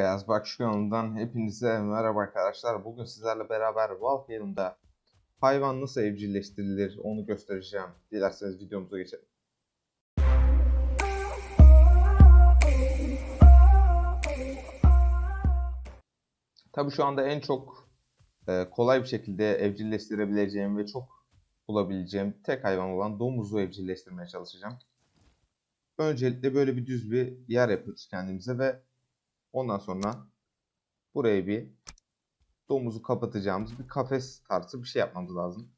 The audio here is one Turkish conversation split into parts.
Beyaz Bakış kanalından hepinize merhaba arkadaşlar. Bugün sizlerle beraber Valheim'da hayvan nasıl evcilleştirilir onu göstereceğim. Dilerseniz videomuza geçelim. Tabii şu anda en çok e, kolay bir şekilde evcilleştirebileceğim ve çok bulabileceğim tek hayvan olan domuzu evcilleştirmeye çalışacağım. Öncelikle böyle bir düz bir yer yapıyoruz kendimize ve ondan sonra buraya bir domuzu kapatacağımız bir kafes tarzı bir şey yapmamız lazım.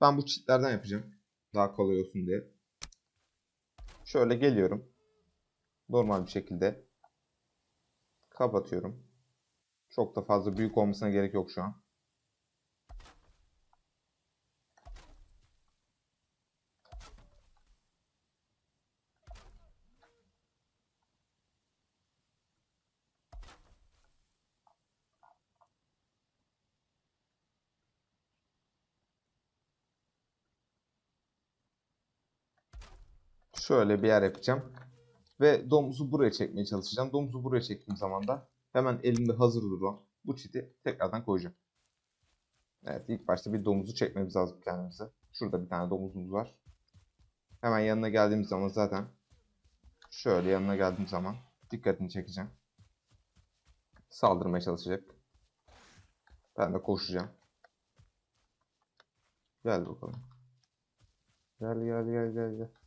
Ben bu çitlerden yapacağım. Daha kolay olsun diye. Şöyle geliyorum. Normal bir şekilde kapatıyorum. Çok da fazla büyük olmasına gerek yok şu an. Şöyle bir yer yapacağım. Ve domuzu buraya çekmeye çalışacağım. Domuzu buraya çektiğim zaman da hemen elimde hazır duran bu çiti tekrardan koyacağım. Evet ilk başta bir domuzu çekmemiz lazım kendimize. Şurada bir tane domuzumuz var. Hemen yanına geldiğimiz zaman zaten şöyle yanına geldiğim zaman dikkatini çekeceğim. Saldırmaya çalışacak. Ben de koşacağım. Gel bakalım. Gel gel gel gel gel.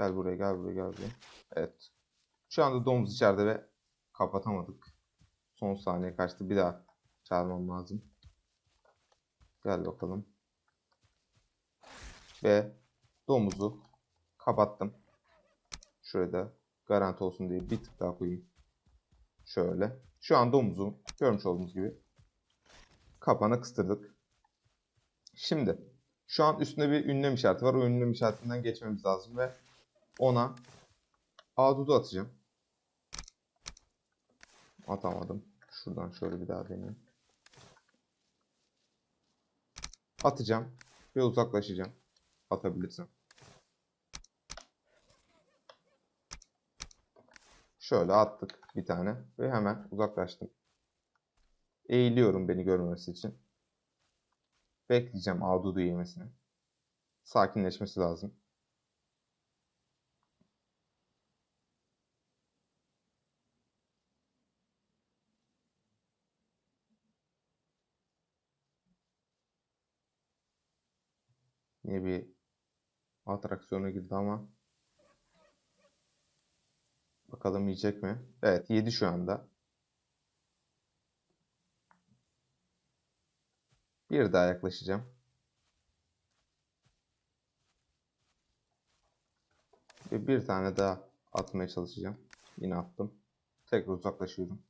Gel buraya gel buraya gel buraya. Evet. Şu anda domuz içeride ve kapatamadık. Son saniye kaçtı. Bir daha çağırmam lazım. Gel bakalım. Ve domuzu kapattım. Şuraya da garanti olsun diye bir tık daha koyayım. Şöyle. Şu an domuzu görmüş olduğunuz gibi kapana kıstırdık. Şimdi şu an üstünde bir ünlem işareti var. O ünlem işaretinden geçmemiz lazım ve ona Adudu atacağım. Atamadım. Şuradan şöyle bir daha deneyeyim. Atacağım ve uzaklaşacağım. Atabilirsem. Şöyle attık bir tane ve hemen uzaklaştım. Eğiliyorum beni görmemesi için. Bekleyeceğim Adudu yemesini. Sakinleşmesi lazım. Yine bir atraksiyona girdi ama bakalım yiyecek mi? Evet yedi şu anda. Bir daha yaklaşacağım. Ve bir tane daha atmaya çalışacağım. Yine attım. Tekrar uzaklaşıyorum.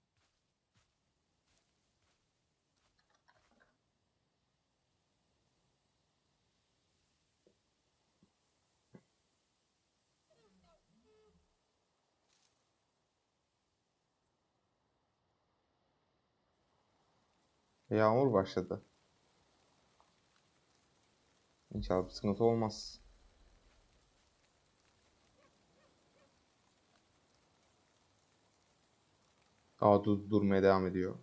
Yağmur başladı. İnşallah bir sıkıntı olmaz. Daha dur durmaya devam ediyor.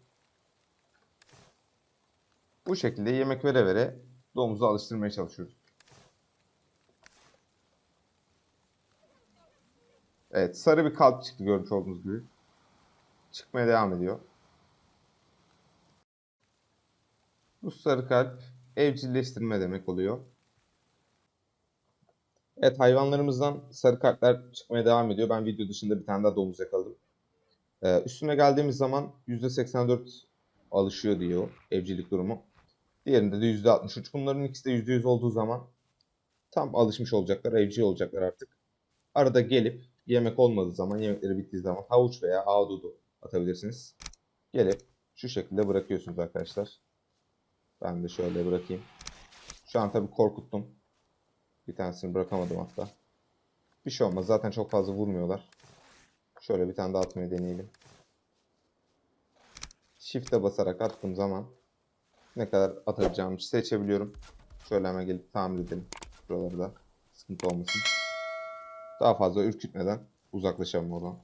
Bu şekilde yemek vere vere domuzu alıştırmaya çalışıyoruz. Evet sarı bir kalp çıktı görmüş olduğunuz gibi. Çıkmaya devam ediyor. Bu sarı kalp evcilleştirme demek oluyor. Evet hayvanlarımızdan sarı kalpler çıkmaya devam ediyor. Ben video dışında bir tane daha domuz yakaladım. Ee, üstüne geldiğimiz zaman %84 alışıyor diyor evcilik durumu. Diğerinde de %63. Bunların ikisi de %100 olduğu zaman tam alışmış olacaklar, evcil olacaklar artık. Arada gelip yemek olmadığı zaman, yemekleri bittiği zaman havuç veya ahududu atabilirsiniz. Gelip şu şekilde bırakıyorsunuz arkadaşlar. Ben de şöyle bırakayım. Şu an tabii korkuttum. Bir tanesini bırakamadım hatta. Bir şey olmaz. Zaten çok fazla vurmuyorlar. Şöyle bir tane daha atmayı deneyelim. Shift'e basarak attığım zaman ne kadar atabileceğimi seçebiliyorum. Şöyle hemen gelip tamir edelim. Buraları da sıkıntı olmasın. Daha fazla ürkütmeden uzaklaşalım oradan.